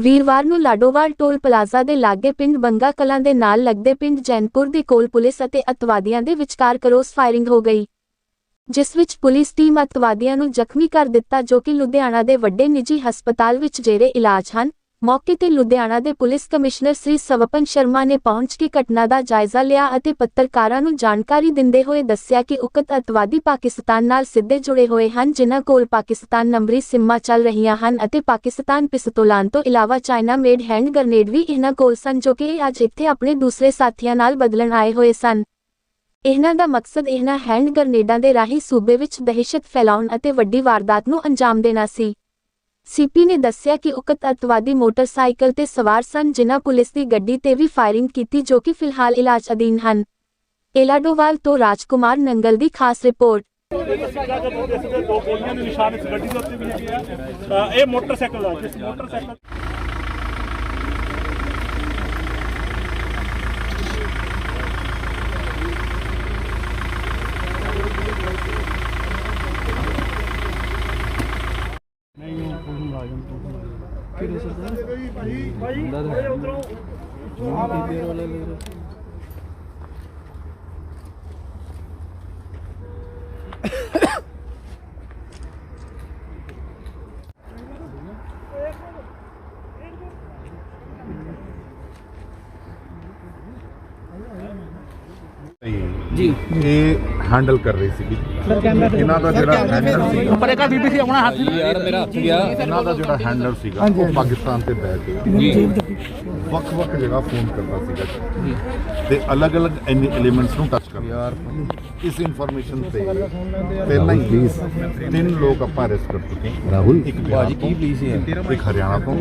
ਵੀਰਵਾਰ ਨੂੰ Ladowal toll plaza ਦੇ ਲਾਗੇ ਪਿੰਡ ਬੰਗਾ ਕਲਾਂ ਦੇ ਨਾਲ ਲੱਗਦੇ ਪਿੰਡ ਜੈਨਪੁਰ ਦੇ ਕੋਲ ਪੁਲਿਸ ਅਤੇ ਅਤਵਾਦੀਆਂ ਦੇ ਵਿਚਕਾਰ ਕਰੋਸ ਫਾਇਰਿੰਗ ਹੋ ਗਈ, ਜਿਸ ਵਿੱਚ ਪੁਲਿਸ ਟੀਮ ਅਤਵਾਦੀਆਂ ਨੂੰ ਜ਼ਖਮੀ ਕਰ ਦਿੱਤਾ ਜੋ ਕਿ ਲੁਧਿਆਣਾ ਦੇ ਵੱਡੇ ਨਿੱਜੀ ਹਸਪਤਾਲ ਵਿੱਚ ਜੇਰੇ ਇਲਾਜ ਹਨ। ਮੌਕੇ ਤੇ ਲੁਧਿਆਣਾ ਦੇ ਪੁਲਿਸ ਕਮਿਸ਼ਨਰ ਸ੍ਰੀ ਸਵਪਨ ਸ਼ਰਮਾ ਨੇ ਪਹੁੰਚ ਕੇ ਘਟਨਾ ਦਾ ਜਾਇਜ਼ਾ ਲਿਆ ਅਤੇ ਪੱਤਰਕਾਰਾਂ ਨੂੰ ਜਾਣਕਾਰੀ ਦਿੰਦੇ ਹੋਏ ਦੱਸਿਆ ਕਿ ਉਕਤ ਅਤਵਾਦੀ ਪਾਕਿਸਤਾਨ ਨਾਲ ਸਿੱਧੇ ਜੁੜੇ ਹੋਏ ਹਨ, ਜਿਨ੍ਹਾਂ ਕੋਲ ਪਾਕਿਸਤਾਨ ਨੰਬਰੀ ਸਿੰਮਾਂ ਚੱਲ ਰਹੀਆਂ ਹਨ ਅਤੇ ਪਾਕਿਸਤਾਨ ਪਿਸਤੌਲਾਂ ਤੋਂ ਇਲਾਵਾ ਚਾਈਨਾ ਮੇਡ ਹੈਂਡ ਗ੍ਰਨੇਡ ਵੀ ਇਹਨਾਂ ਕੋਲ ਸਨ ਜੋ ਕਿ ਇਹ ਅੱਜ ਇੱਥੇ ਆਪਣੇ ਦੂਸਰੇ ਸਾਥੀਆਂ ਨਾਲ ਬਦਲਣ ਆਏ ਹੋਏ ਸਨ। ਇਹਨਾਂ ਦਾ ਮਕਸਦ ਇਹਨਾਂ ਹੈਂਡ ਗ੍ਰਨੇਡਾਂ ਦੇ ਰਾਹੀਂ ਸੂਬੇ ਵਿੱਚ ਦਹਿਸ਼ਤ ਫੈਲਾਉਣ ਅਤੇ ਵੱਡੀ ਵਾਰਦਾਤ ਨੂੰ ਅੰਜਾਮ ਦੇਣਾ ਸੀ। ਸੀਪੀ ਨੇ ਦੱਸਿਆ ਕਿ ਉਕਤ ਅਤਵਾਦੀ ਮੋਟਰਸਾਈਕਲ ਤੇ ਸਵਾਰ ਸਨ, ਜਿਨ੍ਹਾਂ ਪੁਲਿਸ ਦੀ ਗੱਡੀ ਤੇ ਵੀ ਫਾਇਰਿੰਗ ਕੀਤੀ, ਜੋ ਕਿ ਫਿਲਹਾਲ ਇਲਾਜ ਅਧੀਨ ਹਨ। ਏਲਾਡੋਵਾਲ ਤੋਂ ਰਾਜਕੁਮਾਰ ਨੰਗਲ ਦੀ ਖਾਸ ਰਿਪੋਰਟ। ਇਹ ਮੋਟਰਸਾਈਕਲ ਆ ਜਿਸ ਮੋਟਰਸਾਈਕਲ ਨਹੀਂ ਉਹ ਪੁਲਿਸ ਮੁਲਾਜ਼ਮ ਤੋਂ ਕਿਹੜੇ ਸਰ ਭਾਈ ਭਾਈ ਉਧਰੋਂ। ਜੀ। ਇਹ ਹੈਂਡਲ ਕਰ ਰਹੀ ਸੀ ਇਹਨਾਂ ਦਾ ਜਿਹੜਾ ਹੈਂਡਲ ਸੀ ਪਰ ਇੱਕ ਬੀਬੀ ਸੀ ਆਪਣਾ ਹੱਥ ਯਾਰ ਮੇਰਾ ਹੱਥ ਗਿਆ। ਇਹਨਾਂ ਦਾ ਜਿਹੜਾ ਹੈਂਡਲ ਸੀਗਾ ਉਹ ਪਾਕਿਸਤਾਨ ਤੇ ਬੈ ਕੇ ਜੀ। ਵੱਖ-ਵੱਖ ਜਗ੍ਹਾ ਫੋਨ ਕਰਦਾ ਸੀਗਾ। ਤੇ ਅਲੱਗ-ਅਲੱਗ ਐਲੀਮੈਂਟਸ ਨੂੰ ਟੱਚ ਕਰਦਾ। ਯਾਰ। ਇਸ ਇਨਫੋਰਮੇਸ਼ਨ ਤੇ ਪਹਿਲਾਂ ਹੀ ਤਿੰਨ ਲੋਕ ਆਪਾਂ ਅਰੈਸਟ ਕਰ ਚੁੱਕੇ ਹਾਂ। ਰਾਹੁਲ ਇੱਕ ਭਾਜੀ ਕੀ ਪਲੀਜ਼ ਇੱਕ ਹਰਿਆਣਾ ਤੋਂ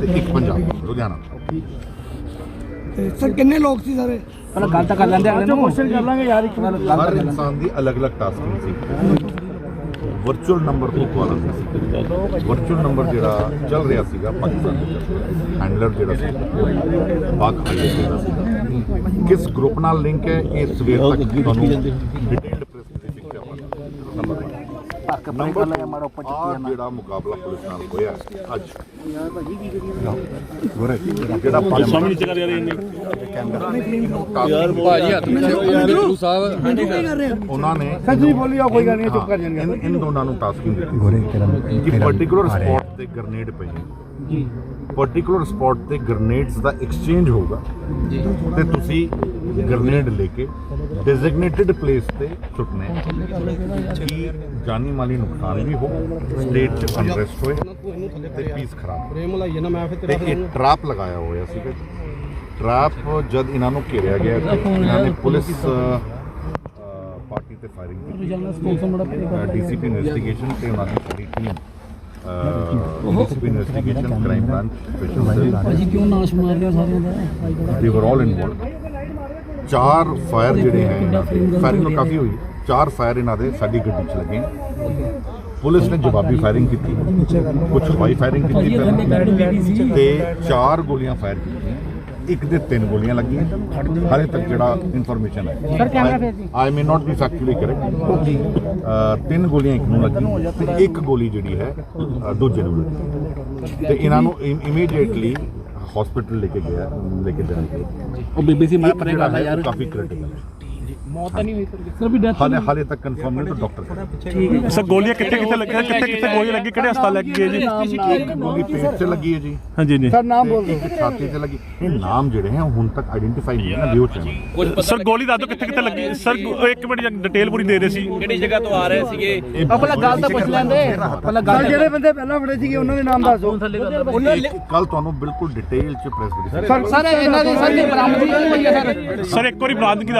ਤੇ ਇੱਕ ਪੰਜਾਬ ਤੋਂ ਲੁਧਿਆਣਾ ਤੋਂ। ਤੇ ਸਰ ਕਿੰਨੇ ਲੋਕ ਸੀ ਸਾਰੇ? ਪਹਿਲਾਂ ਗੱਲ ਤਾਂ ਕਰ ਲੈਂਦੇ ਅਗਲੇ ਨੂੰ। ਕੁਐਸਚਨ ਕਰ ਲਾਂਗੇ ਯਾਰ ਇੱਕ ਮਿੰਟ। ਹਰ ਇਨਸਾਨ ਦੀ ਅਲੱਗ-ਅਲੱਗ ਟਾਸਕਿੰਗ ਸੀ। ਵਰਚੁਅਲ ਨੰਬਰ ਤੋਂ ਕਾਲ ਆਉਂਦੀ ਸੀ। ਵਰਚੁਅਲ ਨੰਬਰ ਜਿਹੜਾ ਚੱਲ ਰਿਹਾ ਸੀਗਾ ਪਾਕਿਸਤਾਨ ਦਾ ਹੈਂਡਲਰ ਜਿਹੜਾ ਸੀ ਪਾਕ ਹਾਈਵੇ ਦਾ ਸੀ ਕਿਸ ਗਰੁੱਪ ਨਾਲ ਲਿੰਕ ਹੈ? ਇਹ ਸਵੇਰ ਤੱਕ ਤੁਹਾਨੂੰ ਡਿਟੇਲਡ ਪ੍ਰੈਸ ਬਰੀਫਿੰਗ ਕਰਾਂਗਾ ਨੰਬਰ 1 ਨੰਬਰ ਆਹ ਜਿਹੜਾ ਮੁਕਾਬਲਾ ਪੁਲਿਸ ਨਾਲ ਹੋਇਆ ਹੈ ਅੱਜ। ਗੁਰੇ ਜਿਹੜਾ ਸਮਝ ਨਹੀਂ ਚੱਲ ਰਿਹਾ ਇਹਨੇ ਯਾਰ ਭਾਜੀ ਹੱਥ ਵਿੱਚ ਗੁਰੂ ਸਾਹਿਬ ਉਹਨਾਂ ਨੇ ਸੱਚੀ ਬੋਲਿਓ ਕੋਈ ਗੱਲ ਨਹੀਂ ਚੁੱਪ ਕਰ ਇਨ ਇਨ ਦੋਨਾਂ ਨੂੰ ਟਾਸਕਿੰਗ ਦਿੱਤੀ ਕਿ ਪਾਰਟਿਕੂਲਰ ਸਪੌਟ ਤੇ ਗ੍ਰਨੇਡ ਪਈ। ਜੀ। ਪਾਰਟਿਕੂਲਰ ਸਪੌਟ ਤੇ ਗ੍ਰਨੇਡਸ ਦਾ ਐਕਸਚੇਂਜ ਹੋਊਗਾ। ਤੇ ਤੁਸੀਂ ਗ੍ਰਨੇਡ ਲੈ ਕੇ ਡੈਜ਼ਿਗਨੇਟਿਡ ਪਲੇਸ ਤੇ ਸੁੱਟਨੇ ਕਿ ਜਾਨੀ ਮਾਲੀ ਨੁਕਸਾਨ ਵੀ ਹੋ ਸਟੇਟ ਚ ਅਨਰੈਸਟ ਹੋਏ ਤੇ ਪੀਸ ਖਰਾਬ ਹੋਵੇ। ਤੇ ਇਹ ਟਰੈਪ ਲਗਾਇਆ ਹੋਇਆ ਸੀਗਾ ਟਰੈਪ ਜਦ ਇਹਨਾਂ ਨੂੰ ਘੇਰਿਆ ਗਿਆ ਇਹਨਾਂ ਨੇ ਪੁਲਿਸ ਪਾਰਟੀ ਤੇ ਫਾਇਰਿੰਗ ਕੀਤੀ। ਡੀਸੀਪੀ ਇਨਵੈਸਟੀਗੇਸ਼ਨ ਤੇ ਉਹਨਾਂ ਦੀ ਸਾਰੀ team DCP investigation crime branch special cell ਕਿਉਂ ਨਾਸ਼ ਮਾਰ ਲਿਆ ਸਾਰਿਆਂ ਦਾ ਦੇ ਵਰ ਆਲ ਇਨਵੋਲਡ ਚਾਰ ਫਾਇਰ ਜਿਹੜੇ ਹੈ ਫਾਇਰਿੰਗ ਨੂੰ ਕਾਫੀ ਹੋਈ ਚਾਰ ਫਾਇਰ ਇਹਨਾਂ ਦੇ ਸਾਡੀ ਗੱਡੀ 'ਚ ਲੱਗੇ ਪੁਲਿਸ ਨੇ ਜਵਾਬੀ ਫਾਇਰਿੰਗ ਕੀਤੀ ਕੁਝ ਹਵਾਈ ਫਾਇਰਿੰਗ ਕੀਤੀ ਤੇ ਚਾਰ ਗੋਲੀਆਂ ਫਾਇਰ ਕੀਤੀਆਂ ਇੱਕ ਦੇ ਤਿੰਨ ਗੋਲੀਆਂ ਲੱਗੀਆਂ। ਹਾਲੇ ਤੱਕ ਜਿਹੜਾ ਇਨਫੋਰਮੇਸ਼ਨ ਹੈ। Sir camera I may not be factually correct ਤਿੰਨ ਗੋਲੀਆਂ ਇੱਕ ਨੂੰ ਲੱਗੀਆਂ ਤੇ ਇੱਕ ਗੋਲੀ ਜਿਹੜੀ ਹੈ ਦੂਜੇ ਨੂੰ ਲੱਗੀ। ਤੇ ਇਹਨਾਂ ਨੂੰ ਇਮੀਡੀਏਟਲੀ ਹਸਪੀਟਲ ਲੈ ਕੇ ਗਿਆ ਲੈ ਕੇ ਜਾਣਾ ਉਹ ਬੀਬੀ ਸੀ ਮੈਂ ਪਰੇ ਗੱਲ ਯਾਰ। ਕਾਫੀ ਕ੍ਰਿਟੀਕਲ ਮੌਤ ਤਾਂ ਨਹੀਂ ਹੋਈ ਸਰ ਵੀ ਡੈਥ ਹਾਲੇ ਹਾਲੇ ਤੱਕ ਕਨਫਰਮ ਨਹੀਂ ਤਾਂ ਡਾਕਟਰ ਸਰ ਗੋਲੀਆਂ ਕਿੱਥੇ ਕਿੱਥੇ ਲੱਗੀਆਂ ਕਿੱਥੇ ਕਿੱਥੇ ਗੋਲੀ ਲੱਗੀ? ਕਿਹੜੇ ਹਸਪਤਾਲ ਲੱਗੀ ਹੈ ਜੀ? ਇੱਕ ਗੋਲੀ ਪੇਟ ਤੇ ਲੱਗੀ ਹੈ ਜੀ। ਹਾਂਜੀ ਜੀ। ਨਾਮ ਬੋਲ ਇੱਕ ਛਾਤੀ ਤੇ ਲੱਗੀ। ਇਹ ਨਾਮ ਜਿਹੜੇ ਹੈ ਉਹ ਹੁਣ ਤੱਕ ਆਇਡੈਂਟੀਫਾਈ ਨਹੀਂ ਹੈ ਲਿਓ ਚ ਸਰ ਗੋਲੀ ਦੱਸ ਦਿਓ ਕਿੱਥੇ ਕਿੱਥੇ ਲੱਗੀ। ਸਰ ਗੋ- ਇੱਕ ਮਿੰਟ ਡਿਟੇਲ ਪੂਰੀ ਦੇ ਰਹੇ ਸੀ। ਕਿਹੜੀ ਜਗ੍ਹਾ ਤੋਂ ਆ ਰਹੇ ਸੀਗੇ? ਪਹਿਲਾਂ ਗੱਲ ਤਾਂ ਪੁੱਛ ਲੈਂਦੇ। ਪਹਿਲਾਂ ਗੱਲ ਜਿਹੜੇ ਬੰਦੇ ਪਹਿਲਾਂ ਫੜੇ ਸੀਗੇ ਉਹਨਾਂ ਦੇ ਨਾਮ ਦੱਸ ਦਿਓ। ਕੱਲ ਤੁਹਾਨੂੰ ਬਿਲਕੁਲ ਡਿਟੇਲ ਚ ਪ੍ਰੈਸ ਬਰੀਫਿੰਗ ਸਰ ਇਹਨਾਂ ਦੀ ਸਾਰੀ ਬਰਾਮਦਗੀ ਹੋਈ ਹੈ ਸਰ। ਸਰ ਇੱਕ ਵਾਰੀ ਬਰਾਦਰੀ ਦਾ